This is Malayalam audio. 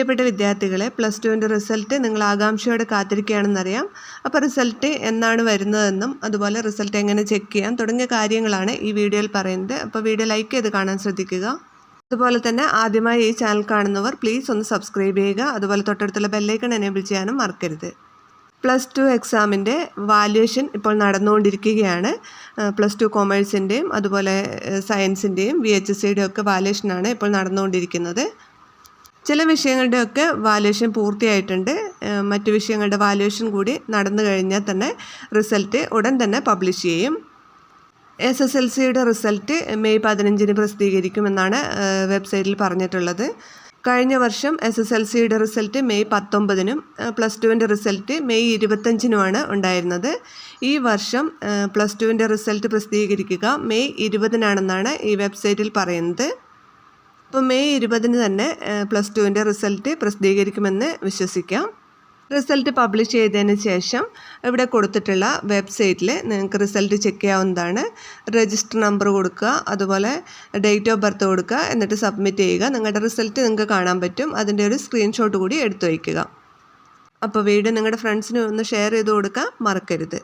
പ്രിയപ്പെട്ട വിദ്യാർത്ഥികളെ പ്ലസ് ടുവിന്റെ റിസൾട്ട് നിങ്ങൾ ആകാംക്ഷയോടെ കാത്തിരിക്കുകയാണെന്നറിയാം. അപ്പോൾ റിസൾട്ട് എന്നാണ് വരുന്നതെന്നും അതുപോലെ റിസൾട്ട് എങ്ങനെ ചെക്ക് ചെയ്യാം തുടങ്ങിയ കാര്യങ്ങളാണ് ഈ വീഡിയോയിൽ പറയുന്നത്. അപ്പോൾ വീഡിയോ ലൈക്ക് ചെയ്ത് കാണാൻ ശ്രദ്ധിക്കുക. അതുപോലെ തന്നെ ആദ്യമായി ഈ ചാനൽ കാണുന്നവർ പ്ലീസ് ഒന്ന് സബ്സ്ക്രൈബ് ചെയ്യുക. അതുപോലെ തൊട്ടടുത്തുള്ള ബെല്ലൈക്കൺ എനേബിൾ ചെയ്യാനും മറക്കരുത്. പ്ലസ് ടു എക്സാമിന്റെ വാല്യുവേഷൻ ഇപ്പോൾ നടന്നുകൊണ്ടിരിക്കുകയാണ്. പ്ലസ് ടു കോമേഴ്സിന്റെയും അതുപോലെ സയൻസിന്റെയും വി എച്ച് സിയുടെയും ഒക്കെ വാല്യുവേഷനാണ് ഇപ്പോൾ നടന്നുകൊണ്ടിരിക്കുന്നത്. ചില വിഷയങ്ങളുടെയൊക്കെ വാല്യുവേഷൻ പൂർത്തിയായിട്ടുണ്ട്. മറ്റു വിഷയങ്ങളുടെ വാല്യുവേഷൻ കൂടി നടന്നു കഴിഞ്ഞാൽ തന്നെ റിസൾട്ട് ഉടൻ തന്നെ പബ്ലിഷ് ചെയ്യും. എസ് എസ് എൽ സിയുടെ റിസൾട്ട് മെയ് പതിനഞ്ചിന് പ്രസിദ്ധീകരിക്കുമെന്നാണ് വെബ്സൈറ്റിൽ പറഞ്ഞിട്ടുള്ളത്. കഴിഞ്ഞ വർഷം എസ് എസ് എൽ സിയുടെ റിസൾട്ട് മെയ് പത്തൊമ്പതിനും പ്ലസ് ടുവിന്റെ റിസൾട്ട് മെയ് ഇരുപത്തഞ്ചിനുമാണ് ഉണ്ടായിരുന്നത്. ഈ വർഷം പ്ലസ് ടുവിന്റെ റിസൾട്ട് പ്രസിദ്ധീകരിക്കുക മെയ് ഇരുപതിനാണെന്നാണ് ഈ വെബ്സൈറ്റിൽ പറയുന്നത്. അപ്പോൾ മെയ് ഇരുപതിന് തന്നെ പ്ലസ് ടുവിന്റെ റിസൾട്ട് പ്രസിദ്ധീകരിക്കുമെന്ന് വിശ്വസിക്കാം. റിസൾട്ട് പബ്ലിഷ് ചെയ്തതിന് ശേഷം ഇവിടെ കൊടുത്തിട്ടുള്ള വെബ്സൈറ്റിൽ നിങ്ങൾക്ക് റിസൾട്ട് ചെക്ക് ചെയ്യാവുന്നതാണ്. രജിസ്റ്റർ നമ്പർ കൊടുക്കുക അതുപോലെ ഡേറ്റ് ഓഫ് ബർത്ത് കൊടുക്കുക എന്നിട്ട് സബ്മിറ്റ് ചെയ്യുക. നിങ്ങളുടെ റിസൾട്ട് നിങ്ങൾക്ക് കാണാൻ പറ്റും. അതിന്റെ ഒരു സ്ക്രീൻഷോട്ട് കൂടി എടുത്തു വയ്ക്കുക. അപ്പോൾ വീഡിയോ നിങ്ങളുടെ ഫ്രണ്ട്സിന് ഒന്ന് ഷെയർ ചെയ്ത് കൊടുക്കാൻ മറക്കരുത്.